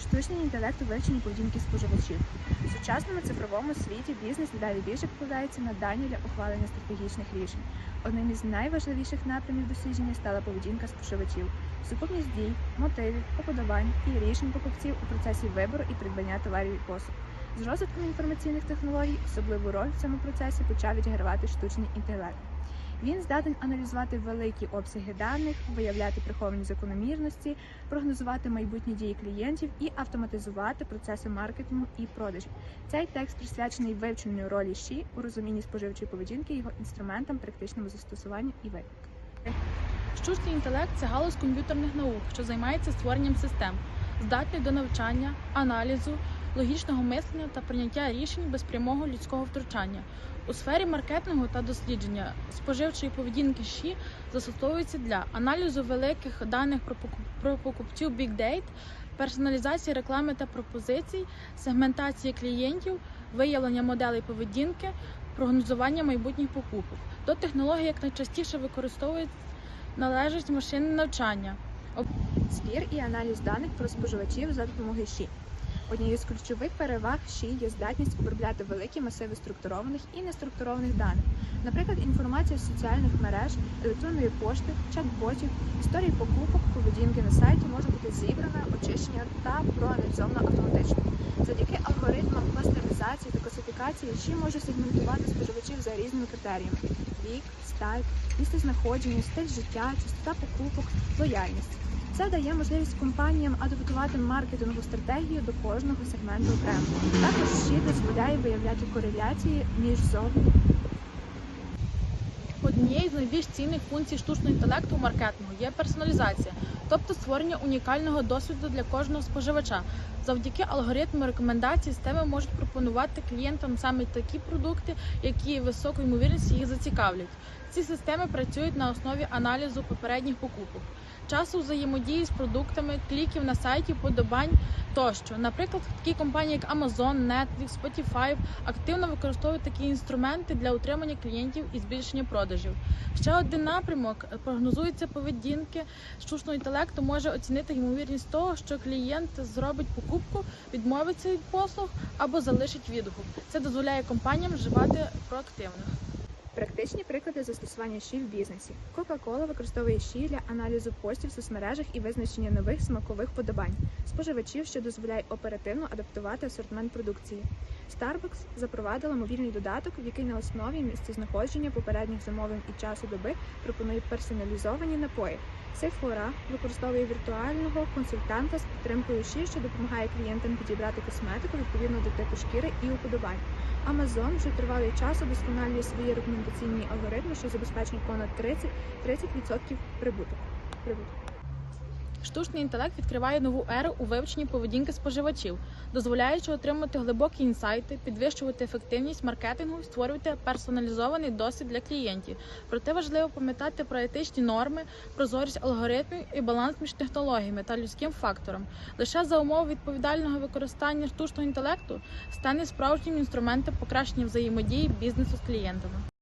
Штучний інтелект у вивченні поведінки споживачів. У сучасному цифровому світі бізнес дедалі більше покладається на дані для ухвалення стратегічних рішень. Одним із найважливіших напрямів дослідження стала поведінка споживачів, сукупність дій, мотивів, уподобань і рішень покупців у процесі вибору і придбання товарів і послуг. З розвитком інформаційних технологій особливу роль в цьому процесі почав відігравати штучний інтелект. Він здатен аналізувати великі обсяги даних, виявляти приховані закономірності, прогнозувати майбутні дії клієнтів і автоматизувати процеси маркетингу і продажів. Цей текст присвячений вивченню ролі ЩІ у розумінні споживчої поведінки, його інструментам, практичному застосуванню і виклик. Штучний інтелект це галузь комп'ютерних наук, що займається створенням систем, здатних до навчання, аналізу, логічного мислення та прийняття рішень без прямого людського втручання. У сфері маркетингу та дослідження споживчої поведінки ЩІ застосовується для аналізу великих даних про покуп- покупців Big Data, персоналізації реклами та пропозицій, сегментації клієнтів, виявлення моделей поведінки, прогнозування майбутніх покупок. До технологій як найчастіше використовують належить машинне навчання. Збір і аналіз даних про споживачів за допомогою ЩІ. Однією з ключових переваг ЩІ є здатність обробляти великі масиви структурованих і неструктурованих даних, наприклад, інформація з соціальних мереж, електронної пошти, чат-ботів, історії покупок, поведінки на сайті може бути зібрана, очищена та проаналізована автоматично. Завдяки алгоритмам кластеризації та класифікації ЩІ може сегментувати споживачів за різними критеріями: вік, стать, місце знаходження, стиль життя, частота покупок, лояльність. Це дає можливість компаніям адаптувати маркетингову стратегію до кожного сегменту окремо. Також ще дозволяє виявляти кореляції між зовні Однією з найбільш цінних функцій штучного інтелекту у маркетингу є персоналізація, тобто створення унікального досвіду для кожного споживача. Завдяки алгоритму рекомендацій системи можуть пропонувати клієнтам саме такі продукти, які високою ймовірністю їх зацікавлять. Ці системи працюють на основі аналізу попередніх покупок, часу взаємодії з продуктами, кліків на сайті, подобань тощо. Наприклад, такі компанії, як Amazon, Netflix, Spotify активно використовують такі інструменти для утримання клієнтів і збільшення продажів. Ще один напрямок прогнозується поведінки штучного інтелекту може оцінити ймовірність того, що клієнт зробить покупку, відмовиться від послуг або залишить відгук. Це дозволяє компаніям вживати проактивно. Практичні приклади застосування ЩІ в бізнесі. Coca-Cola використовує ЩІ для аналізу постів в соцмережах і визначення нових смакових подобань споживачів, що дозволяє оперативно адаптувати асортимент продукції. Starbucks запровадила мобільний додаток, в який на основі місцезнаходження попередніх замовлень і часу доби пропонує персоналізовані напої. Sephora використовує віртуального консультанта з підтримкою ЩІ, що допомагає клієнтам підібрати косметику відповідно до типу шкіри і уподобань. Amazon вже тривалий час удосконалює свої рекомендаційні алгоритми, що забезпечують понад 30, 30% прибуток. прибуток. Штучний інтелект відкриває нову еру у вивченні поведінки споживачів, дозволяючи отримати глибокі інсайти, підвищувати ефективність маркетингу створювати персоналізований досвід для клієнтів. Проте важливо пам'ятати про етичні норми, прозорість алгоритмів і баланс між технологіями та людським фактором. Лише за умов відповідального використання штучного інтелекту стане справжнім інструментом покращення взаємодії бізнесу з клієнтами.